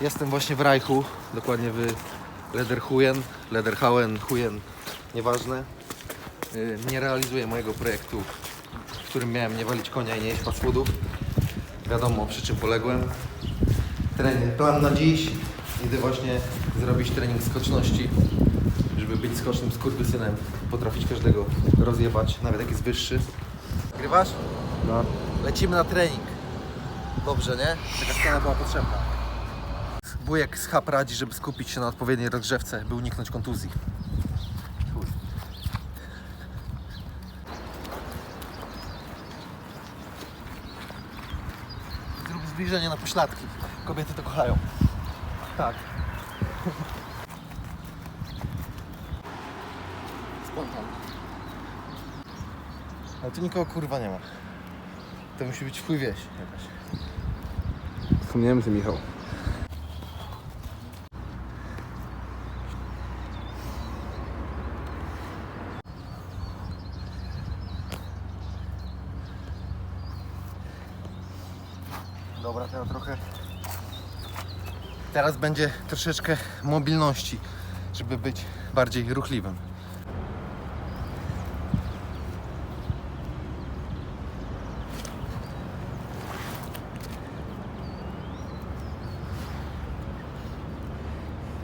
Jestem właśnie w Reichu, dokładnie w Lederhuyen, Lederhauen, Huyen, nieważne. Yy, Nie realizuję mojego projektu, w którym miałem nie walić konia i nie jeść fast foodów. Wiadomo przy czym poległem. Trening, plan na dziś. Idę właśnie zrobić trening skoczności, żeby być skocznym skurwysynem, potrafić każdego rozjebać, nawet jak jest wyższy. Grywasz? No. Lecimy na trening. Dobrze, nie? Taka scena była potrzebna. Wujek z hap radzi, żeby skupić się na odpowiedniej rozgrzewce, by uniknąć kontuzji. Zrób zbliżenie na pośladki. Kobiety to kochają. Tak. Spontan. Ale tu nikogo kurwa nie ma. To musi być chuj wieś jakaś. Są Niemcy, Michał. Dobra, teraz trochę. Teraz będzie troszeczkę mobilności, żeby być bardziej ruchliwym.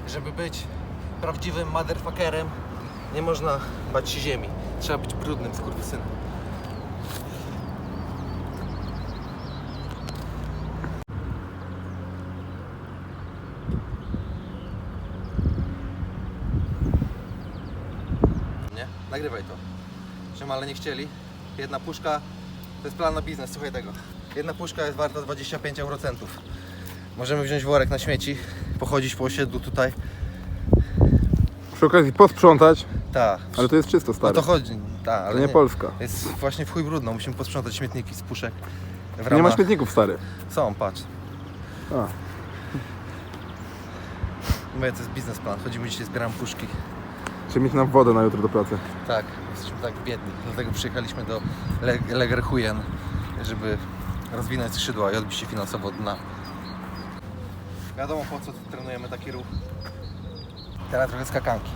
Żeby być prawdziwym motherfuckerem, nie można bać się ziemi. Trzeba być brudnym skurwysynem. Nie? Nagrywaj to. Czym ale nie chcieli. Jedna puszka to jest plan na biznes, słuchaj tego. Jedna puszka jest warta 25 eurocentów. Możemy wziąć worek na śmieci, pochodzić po osiedlu tutaj. Przy okazji posprzątać, Ta. ale to jest czysto, No stary. to chodzi. Ta, ale To nie Polska. Jest właśnie w chuj brudno, musimy posprzątać śmietniki z puszek. W Nie ma ramach... śmietników, stary. Są, patrz. A. Mówię, to jest biznesplan. Chodzimy dzisiaj, zbieramy puszki. Czy mieć nam wodę na jutro do pracy? Tak, jesteśmy tak biedni. Dlatego przyjechaliśmy do Le- Legerhuyen, żeby rozwinąć skrzydła i odbić się finansowo od dna. Wiadomo po co trenujemy taki ruch. Teraz trochę skakanki.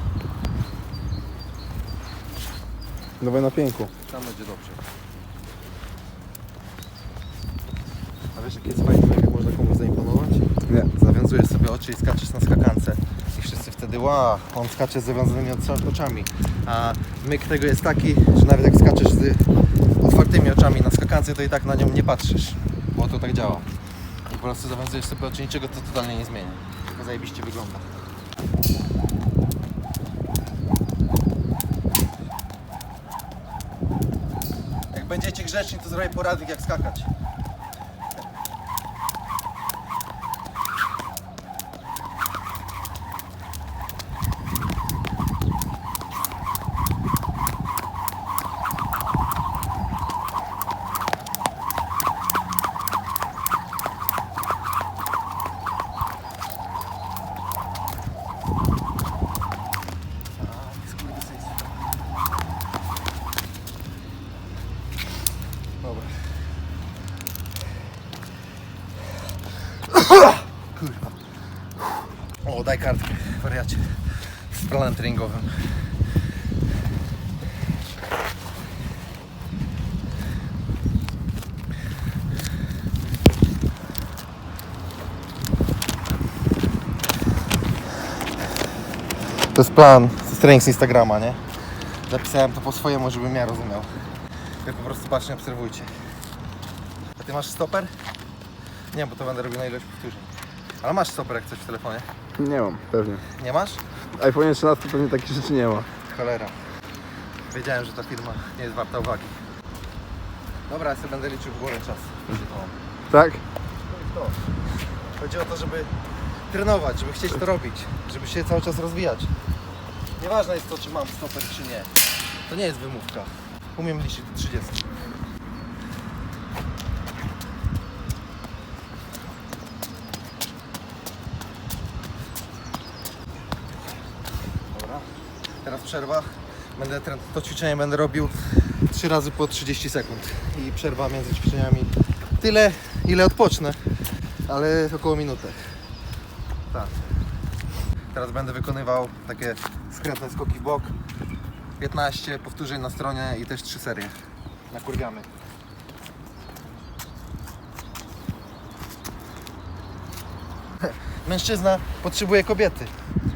Dawaj na pięku. Tam będzie dobrze. A wiesz jaki jest fajny jak można komuś zaimponować? Nie. Zawiązujesz sobie oczy i skaczesz na skakance. I wtedy, ła, on skacze z zawiązanymi oc- oczami. A myk tego jest taki, że nawet jak skaczesz z otwartymi oczami na skakance, to i tak na nią nie patrzysz. Bo to tak działa. I po prostu zawiązujesz sobie oczy, niczego to totalnie nie zmienia. Tylko zajebiście wygląda. Jak będziecie grzeczni, to zrobię poradnik jak skakać. Dobra. Kurwa. O, daj kartkę, wariacie. Z planem treningowym. To jest plan, jest trening z Instagrama, nie? Zapisałem to po swojemu, żebym ja rozumiał. Wy po prostu bacznie obserwujcie. A ty masz stoper? Nie, bo to będę robił na ilość powtórzeń. Ale masz stoper jak coś w telefonie? Nie mam, pewnie. Nie masz? IPhone 13 pewnie takich rzeczy nie ma. Cholera. Wiedziałem, że ta firma nie jest warta uwagi. Dobra, ja sobie będę liczył w górę czas. Tak? To. Chodzi o to, żeby trenować, żeby chcieć to robić, żeby się cały czas rozwijać. Nieważne jest to, czy mam stoper, czy nie. To nie jest wymówka. Umiem liczyć do 30. Dobra. Teraz przerwa. Będę tren- to ćwiczenie będę robił 3 razy po 30 sekund. I przerwa między ćwiczeniami tyle, ile odpocznę, ale około minutę. Tak. Teraz będę wykonywał takie skrętne skoki bok. 15 powtórzeń na stronie i też 3 serie. Nakurwiamy. Mężczyzna potrzebuje kobiety.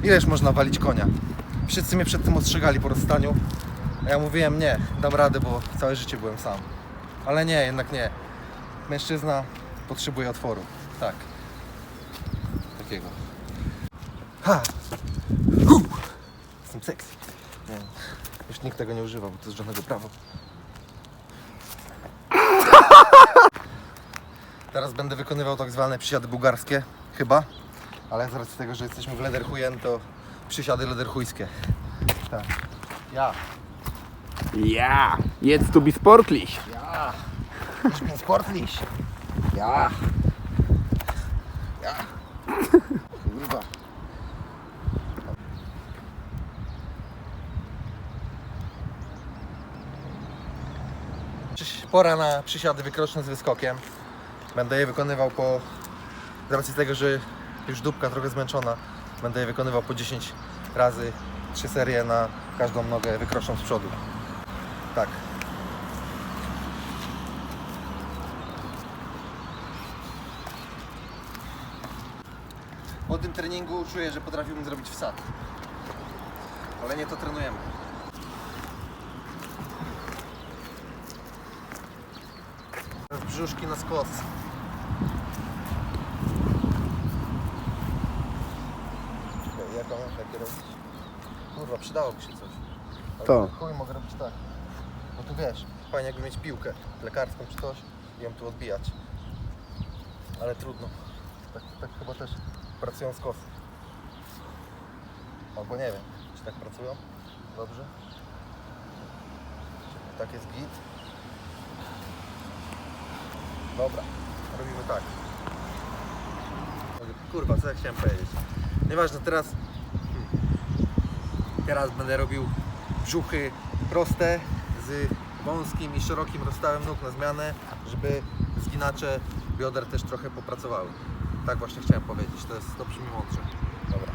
Ileż można walić konia? Wszyscy mnie przed tym ostrzegali po rozstaniu. A ja mówiłem nie, dam radę, bo całe życie byłem sam. Ale nie, jednak nie. Mężczyzna potrzebuje otworu. Tak. Takiego. Ha! Hu! Jestem sexy. Nie. Już nikt tego nie używa, bo to jest żadnego prawa. Teraz będę wykonywał tak zwane przysiady bułgarskie, chyba. Ale z racji tego, że jesteśmy w Lederhujen, to przysiady lederhujskie. Tak. Ja. Ja, jetzt du bist sportlich. Ja. Ich bin sportlich. Ja. Ja. Kurwa. Pora na przysiady wykroczne z wyskokiem. Będę je wykonywał po... Z racji tego, że już dupka trochę zmęczona, będę je wykonywał po 10 razy, 3 serie na każdą nogę wykroczną z przodu. Tak. Po tym treningu czuję, że potrafiłbym zrobić wsad. Ale nie to trenujemy. Brzuszki na skos. Czekaj, jak mam takie robić? Kurwa, przydałoby się coś. Ale To. Chuj, mogę robić tak. No tu wiesz, fajnie jakby mieć piłkę lekarską czy coś i ją tu odbijać. Ale trudno. Tak, tak chyba też pracują z kosy. Albo nie wiem, czy tak pracują? Dobrze? Tak jest git? Dobra, robimy tak. Kurwa, co ja chciałem powiedzieć? Nieważne, teraz... Teraz będę robił brzuchy proste z wąskim i szerokim rozstawem nóg na zmianę, żeby zginacze bioder też trochę popracowały. Tak właśnie chciałem powiedzieć, to jest to brzmi mądrze. Dobra.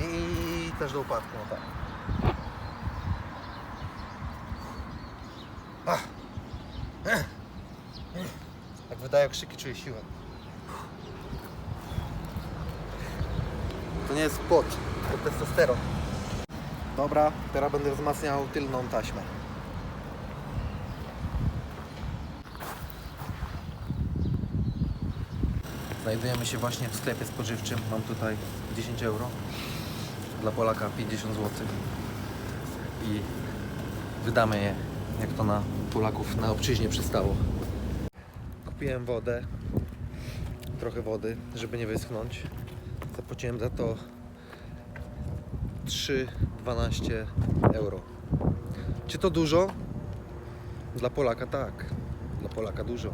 I też do upadku, no tak. Jak wydaje krzyki, czuję siłę. To nie jest pot, to testosteron. Dobra, teraz będę wzmacniał tylną taśmę. Znajdujemy się właśnie w sklepie spożywczym. Mam tutaj 10 euro. Dla Polaka 50 zł. I wydamy je, jak to na Polaków na obczyźnie przystało. Kupiłem wodę. Trochę wody, żeby nie wyschnąć. Zapłaciłem za to 3,12 euro. Czy to dużo? Dla Polaka tak. Dla Polaka dużo.